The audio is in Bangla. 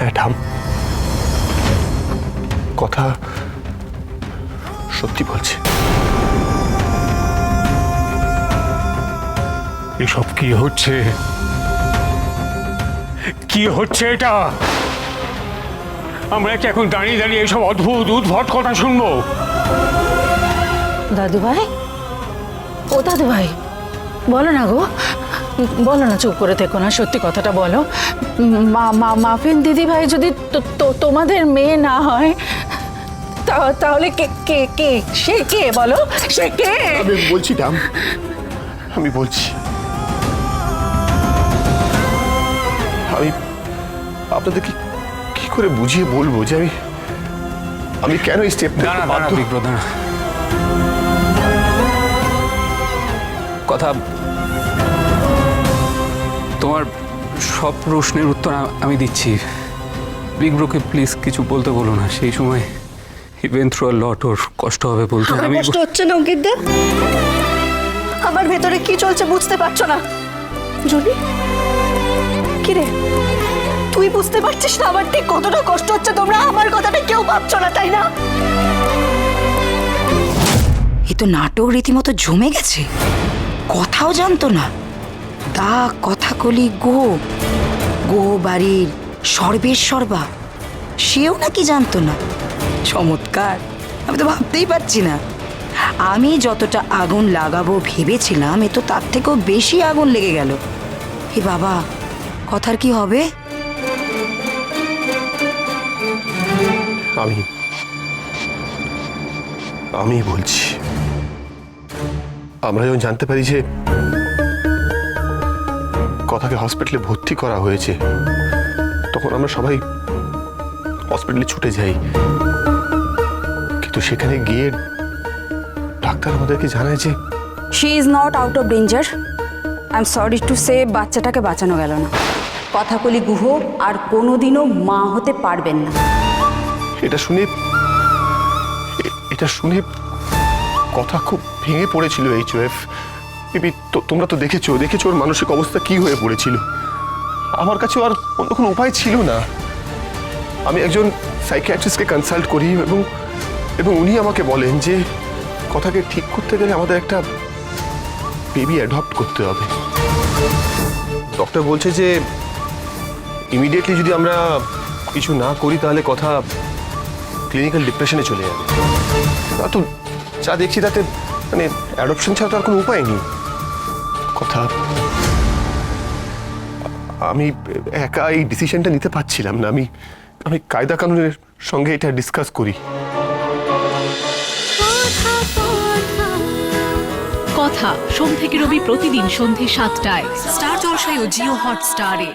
হ্যাঁ ঠাম কথা সত্যি বলছি। এসব কি হচ্ছে? কি হচ্ছে এটা? আমরা কি এখন দাঁড়িয়ে দাঁড়িয়ে এসব অদ্ভুত উদ্ভট কথা শুনব? দাদু ভাই ও দাদু ভাই বলো না গো। বলো না চুপ করে থেকো না সত্যি কথাটা বলো। মা মা মাফিন দিদি ভাই যদি তো- তো- তোমাদের মেয়ে না হয় তা- তাহলে কে কে কে সে কে বলো? সে কে? আমি বলছি ঠাম আমি বলছি। আমি আপনাদের কি কি করে বুঝিয়ে বলব যে আমি আমি কেন এই স্টেপ দাঁড়া কথা সব প্রশ্নের উত্তর আমি দিচ্ছি। বিগ্রোকে প্লিজ কিছু বলতে বলো না সেই সময় ইভেন থ্রু লট ওর কষ্ট হবে বলতে। আমি কষ্ট হচ্ছে না অঙ্কিতদা। আমার ভেতরে কি চলছে বুঝতে পারছ না। জুলি কি রে তুই বুঝতে পারছিস না আমার ঠিক কতটা কষ্ট হচ্ছে? তোমরা আমার কথাটা কেউ ভাবছ না তাই না? এ তো নাটক রীতিমতো জমে গেছে। কথাও জানতো না। দা কথা কলি গো গো বাড়ির সর্বের সর্বা। সেও নাকি জানতো না। চমৎকার, আমি তো ভাবতেই পারছি না। আমি যতটা আগুন লাগাবো ভেবেছিলাম, এ তো তার থেকেও বেশি আগুন লেগে গেল। হে বাবা, কথার কি হবে? আমি আমি বলছি। আমরা যখন জানতে পারি যে কথাকে হসপিটালে ভর্তি করা হয়েছে। তখন আমরা সবাই হসপিটালে ছুটে যাই। কিন্তু সেখানে গিয়ে ডাক্তার আমাদেরকে জানায় যে she is not out of danger I am sorry to say বাচ্চাটাকে বাঁচানো গেল না। কথাকলি গুহ আর কোনোদিনও মা হতে পারবেন না। এটা শুনে এটা শুনে কথা খুব ভেঙে পড়েছিল এইচ ওয়েফ তো- তোমরা তো দেখেছ দেখেছ ওর মানসিক অবস্থা কি হয়ে পড়েছিল? আমার কাছে আর অন্য কোনো উপায় ছিল না। আমি একজন সাইকিয়াট্রিস্টকে কনসাল্ট করি এবং এবং উনি আমাকে বলেন যে, কথাকে ঠিক করতে গেলে আমাদের একটা বেবি অ্যাডপ্ট করতে হবে। ডক্টর বলছে যে ইমিডিয়েটলি যদি আমরা কিছু না করি তাহলে কথা ক্লিনিক্যাল ডিপ্রেশনে চলে যাবে। তো যা দেখছি তাতে মানে অ্যাডপশন ছাড়া তো আর কোনো উপায় নেই। কথা। আমি একা এই ডিসিশনটা নিতে পারছিলাম না। আমি আমি কায়দা কানুনের সঙ্গে এটা ডিসকাস করি। কথা সোম থেকে রবি প্রতিদিন সন্ধে সাতটায়। স্টার জলসায় ও জিও হটস্টারে।